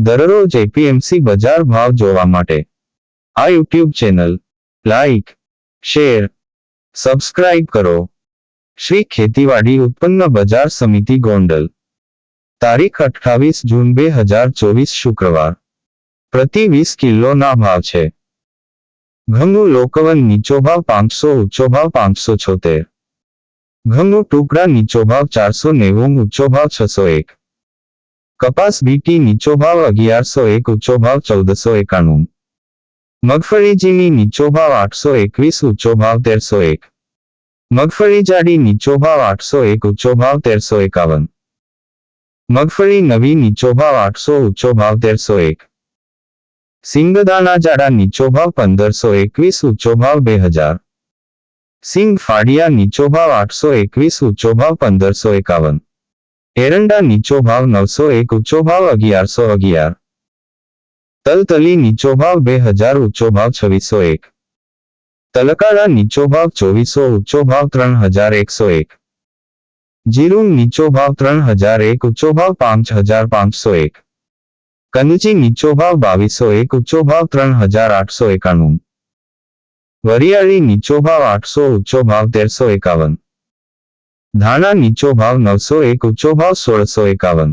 દરરોજ એપીએમસી બજાર ભાવ જોવા માટે. આ YouTube channel like share subscribe કરો. શ્રી ખેતીવાડી ઉત્પન્ન બજાર સમિતિ ગોંડલ. તારીખ અઠ્ઠાવીસ જૂન બે હજાર ચોવીસ શુક્રવાર. પ્રતિ વીસ કિલોના ભાવ છે. ઘઉંનું લોકવન નીચો ભાવ પાંચસો, ઊંચો ભાવ પાંચસો છોતેર. ઘઉંનું ટુકડા નીચો ભાવ ચારસો નેવું, ઊંચો ભાવ છસો એક. કપાસ બીટી નીચો ભાવ અગિયારસો એક ઊંચો ભાવ ચૌદસો એકાણું મગફળી ઝીણી નીચો ભાવ આઠસો એકવીસ ઊંચો ભાવ તેરસો એક મગફળી જાડી નીચો ભાવ આઠસો એક ઊંચો ભાવ તેરસો એકાવન મગફળી નવી નીચો ભાવ આઠસો ઊંચો ભાવ તેરસો એક સિંગદાણા જાડા નીચો ભાવ પંદરસો એકવીસ ઊંચો ભાવ બે હજાર સિંગ ફાડિયા નીચો ભાવ આઠસો એકવીસ ઊંચો ભાવ પંદરસો એકાવન એરંડા નીચો ભાવ નવસો એક ઊંચો ભાવ અગિયારસો અગિયાર. તલતલી નીચો ભાવ બે હજાર ઊંચો ભાવ છવ્વીસો એક. તલકાળા નીચો ભાવ ચોવીસો ઊંચો ભાવ ત્રણ હજાર એકસો એક. જીરું નીચો ભાવ ત્રણ હજાર એક ઊંચો ભાવ પાંચ હજાર પાંચસો એક. કનજી નીચો ભાવ બાવીસો એક ઊંચો ભાવ ત્રણ હજાર આઠસો એકાણું. વરિયાળી નીચો ભાવ આઠસો ઊંચો ભાવ તેરસો એકાવન. ધાણા નીચો ભાવ નવસો એક ઊંચો ભાવ સોળસો એકાવન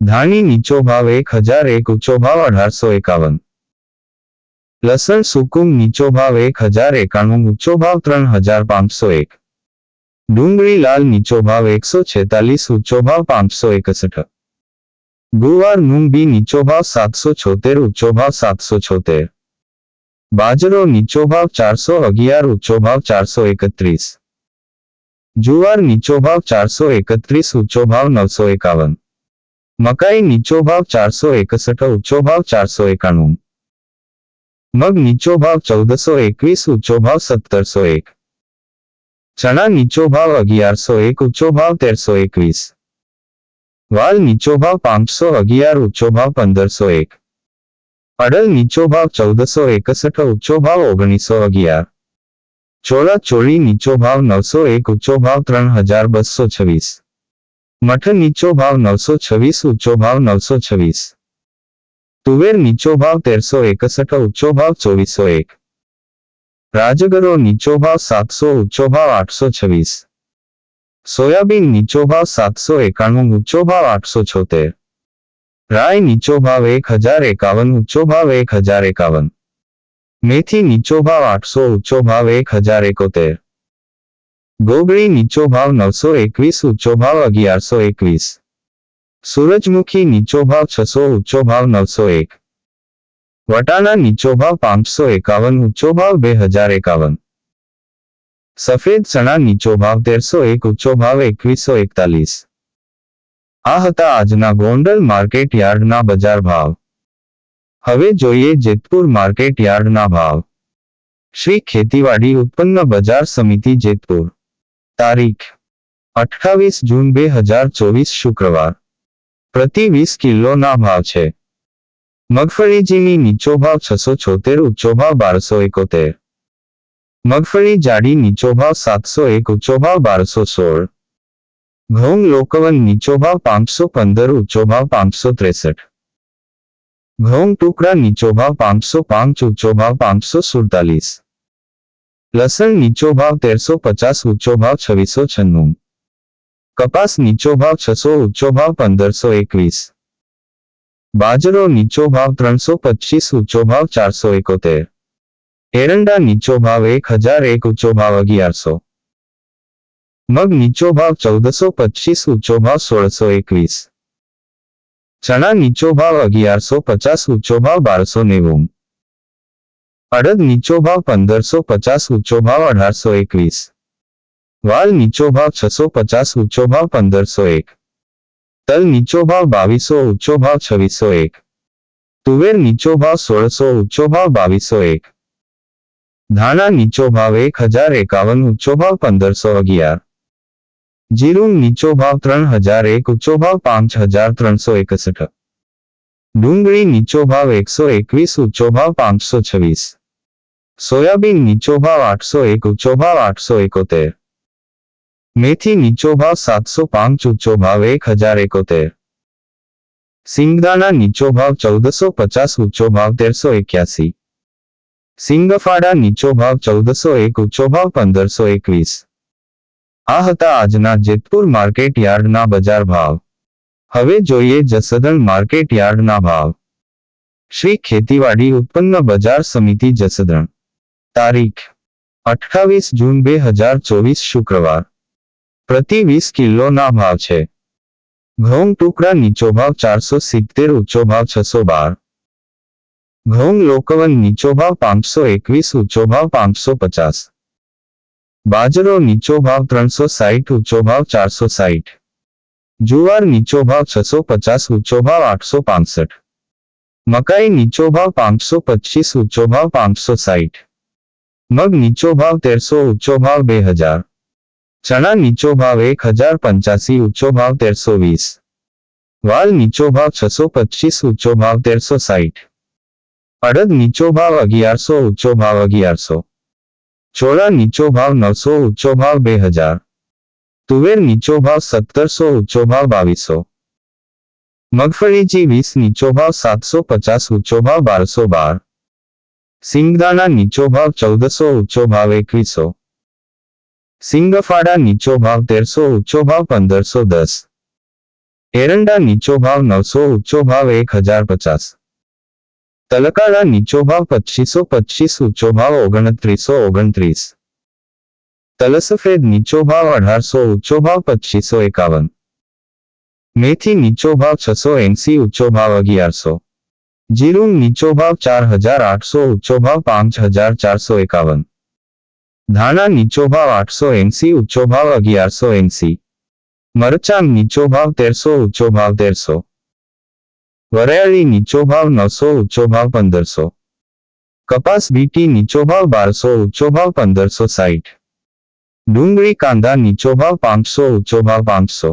ધાણી નીચો ભાવ એક હજાર એક ઊંચો ભાવ અઢારસો એકાવન લસણ સુકુમ નીચો ભાવ એક હજાર એકાણું ઊંચો ભાવ ત્રણ હજાર પાંચસો એક ડુંગળી લાલ નીચો ભાવ એકસો છેતાલીસ ઊંચો ભાવ પાંચસો એકસઠ ગુવાર મૂંગ બી નીચો ભાવ સાતસો છોતેર ઊંચો ભાવ સાતસો છોતેર બાજરો નીચો ભાવ ચારસો અગિયાર ઊંચો ભાવ ચારસો એકત્રીસ જુવાર નીચો ભાવ ચારસો એકત્રીસ ઊંચો ભાવ નવસો એકાવન મકાઈ નીચો ભાવ ચારસો એકસઠ ઊંચો ભાવ ચારસો એકાણું મગ નીચો ભાવ ચૌદસો એકવીસ ઊંચો ભાવ સત્તરસો એક ચણા નીચો ભાવ અગિયારસો એક ઊંચો ભાવ તેરસો એકવીસ વાલ નીચો ભાવ પાંચસો અગિયાર ઊંચો ભાવ પંદરસો એક અડલ નીચો ભાવ ચૌદસો એકસઠ ઊંચો ભાવ ઓગણીસો અગિયાર ચોળા ચોળી નીચો ભાવ નવસો એક ઊંચો ભાવ ત્રણ હજાર બસો છવ્વીસ મઠ નીચો ભાવ નવસો છવ્વીસ ઊંચો ભાવ નવસો છવ્વીસ તુવેર નીચો ભાવ તેરસો એકસઠ ઊંચો ભાવ ચોવીસો એક રાજગરો નીચો ભાવ સાતસો ઊંચો ભાવ આઠસો છવ્વીસ સોયાબીન નીચો ભાવ સાતસો એકાણું ઊંચો ભાવ આઠસો છોતેર રાય નીચો ભાવ એક હજાર એકાવન ઊંચો ભાવ એક હજાર એકાવન મેથી નીચો ભાવ આઠસો ઊંચો ભાવ એક હજાર એકોતેર. ગોગળી નીચો ભાવ નવસો એકવીસ ઊંચો ભાવ અગિયારસો એકવીસ. સૂરજમુખી નીચો ભાવ છસો ઊંચો ભાવ નવસો એક. વટાણા નીચો ભાવ પાંચસો એકાવન ઊંચો ભાવ બે હજાર એકાવન. સફેદ ચણા નીચો ભાવ તેરસો એક ઊંચો ભાવ એકવીસો એકતાલીસ. આ હતા આજના ગોંડલ માર્કેટ યાર્ડના બજાર ભાવ. હવે જોઈએ જેતપુર માર્કેટ યાર્ડના ભાવ. શ્રી ખેતીવાડી ઉત્પન્ન બજાર સમિતિ જેતપુર. તારીખ. અઠ્ઠાવીસ જૂન બે હજાર ચોવીસ શુક્રવાર. પ્રતિ વીસ કિલોના ભાવ છે. મગફળીજીની નીચો ભાવ છસો છોતેર ઊંચો ભાવ બારસો એકોતેર. મગફળી જાડી નીચો ભાવ સાતસો એક ઊંચો ભાવ બારસો સોળ. ઘઉં લોકવન નીચો ભાવ પાંચસો પંદર ઊંચો ભાવ પાંચસો ત્રેસઠ. ઘઉં ટુકડા નીચો ભાવ પાંચસો પાંચ ઊંચો ભાવ પાંચસો સુડતાલીસ લસણ નીચો ભાવ તેરસો પચાસ ઊંચો ભાવ છવ્વીસો છન્નું કપાસ નીચો ભાવ છસો ઊંચો ભાવ પંદરસો એકવીસ બાજરો નીચો ભાવ ત્રણસો પચીસ ઊંચો ભાવ ચારસો એકોતેર એરંડા નીચો ભાવ એક હજાર એક ઊંચો ભાવ અગિયારસો મગ નીચો ભાવ ચૌદસો પચીસ ઊંચો ભાવ સોળસો એકવીસ ચણા નીચો ભાવ અગિયારસો પચાસ ઊંચો ભાવ બારસો નેવું અડદ નીચો ભાવ પંદરસો પચાસ ઊંચો ભાવ અઢારસો એકવીસ વાલ નીચો ભાવ છસો પચાસ ઊંચો ભાવ પંદરસો એક તલ નીચો ભાવ બાવીસો ઊંચો ભાવ છવ્વીસો એક તુવેર નીચો ભાવ સોળસો ઊંચો ભાવ બાવીસો એક ધાણા નીચો ભાવ એક હજાર એકાવન ઊંચો ભાવ પંદરસો અગિયાર જીરું નીચો ભાવ ત્રણ હજાર એક ઊંચો ભાવ પાંચ હજાર ત્રણસો એકસઠ ડુંગળી નીચો ભાવ એકસો એકવીસ ઊંચો ભાવ પાંચસો છવ્વીસ સોયાબીન નીચો ભાવ આઠસો એક ઊંચો ભાવ આઠસો એકોતેર મેથી નીચો ભાવ સાતસો પાંચ ઊંચો ભાવ એક હજાર એકોતેર સિંગદાણા નીચો ભાવ ચૌદસો પચાસ ઊંચો ભાવ તેરસો એક્યાસી સિંગફાડા નીચો ભાવ ચૌદસો એક ઊંચો ભાવ પંદરસો એકવીસ આ હતા આજના જેતપુર માર્કેટ યાર્ડના બજાર ભાવ. હવે જોઈએ જસદણ માર્કેટ યાર્ડના ભાવ. શ્રી ખેતીવાડી ઉત્પન્ન બજાર સમિતિ જસદણ. તારીખ. અઠ્ઠાવીસ જૂન બે હજાર ચોવીસ શુક્રવાર. પ્રતિ વીસ કિલોના ભાવ છે. ઘઉં ટુકડા નીચો ભાવ ચારસો સિત્તેર, ઊંચો ભાવ છસો બાર. ઘઉં લોકવન નીચો ભાવ પાંચસો એકવીસ, ઊંચો ભાવ પાંચસો પચાસ. બાજરો નીચો ભાવ ત્રણસો સાઠ ઊંચો ભાવ ચારસો સાઠ જુવાર નીચો ભાવ છસો પચાસ ઊંચો ભાવ આઠસો પાસઠ મકાઈ નીચો ભાવ પાંચસો પચીસ ઊંચો ભાવ પાંચસો સાઠ મગ નીચો ભાવ તેરસો ઊંચો ભાવ બે હજાર ચણા નીચો ભાવ એક હજાર પંચ્યાસી ઊંચો ભાવ તેરસો વીસ વાલ નીચો ભાવ છસો પચીસ ઊંચો ભાવ તેરસો સાઠ અડદ નીચો ભાવ અગિયારસો ઊંચો ભાવ અગિયારસો ચોળા નીચો ભાવ નવસો ઊંચો ભાવ બે હજાર. તુવેર નીચો ભાવ સત્તરસો ઊંચો ભાવ બાવીસો. મગફળીજી વીસ નીચો ભાવ સાતસો પચાસ ઊંચો ભાવ બારસો બાર. સિંગદાણા નીચો ભાવ ચૌદસો ઊંચો ભાવ એકવીસો. સિંગફાડા નીચો ભાવ તેરસો ઊંચો ભાવ પંદરસો દસ. એરંડા નીચો ભાવ નવસો ઊંચો ભાવ એક હજાર પચાસ. તલકાળા નીચો ભાવ પચીસો પચીસ ઊંચો ભાવ ઓગણત્રીસો ઓગણત્રીસ તલસફેદ નીચો ભાવ અઢારસો ઊંચો ભાવ પચીસો એકાવન મેથી નીચો ભાવ છસો એંસી ઊંચો ભાવ અગિયારસો જીરું નીચો ભાવ ચાર હજાર આઠસો ઊંચો ભાવ પાંચ હજાર ચારસો એકાવન ધાણા નીચો ભાવ આઠસો એંસી ઊંચો ભાવ અગિયારસો એંસી મરચાં નીચો ભાવ તેરસો ઊંચો ભાવ તેરસો વરિયાળી નીચો ભાવ નવસો ઊંચો ભાવ પંદરસો કપાસ બીટી નીચો ભાવ બારસો ઊંચો ભાવ પંદરસો સાઠ ડુંગળી કાંદા નીચો ભાવ પાંચસો ઊંચો ભાવ પાંચસો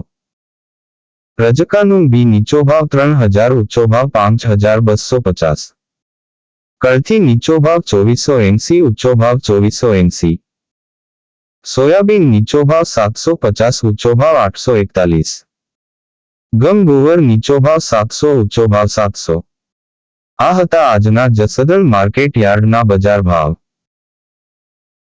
રજકાનું બી નીચો ભાવ ત્રણ હજાર ઊંચો ભાવ પાંચ હજાર બસો પચાસ કળથી નીચો ભાવ ચોવીસો એંસી ઊંચો ભાવ ચોવીસો એંસી સોયાબીન નીચો ભાવ સાતસો પચાસ ઊંચો ભાવ આઠસો એકતાલીસ ગમ ગુવર નીચો ભાવ સાતસો, ઊંચો ભાવ સાતસો. આ હતા આજના જસદણ માર્કેટ યાર્ડના બજાર ભાવ.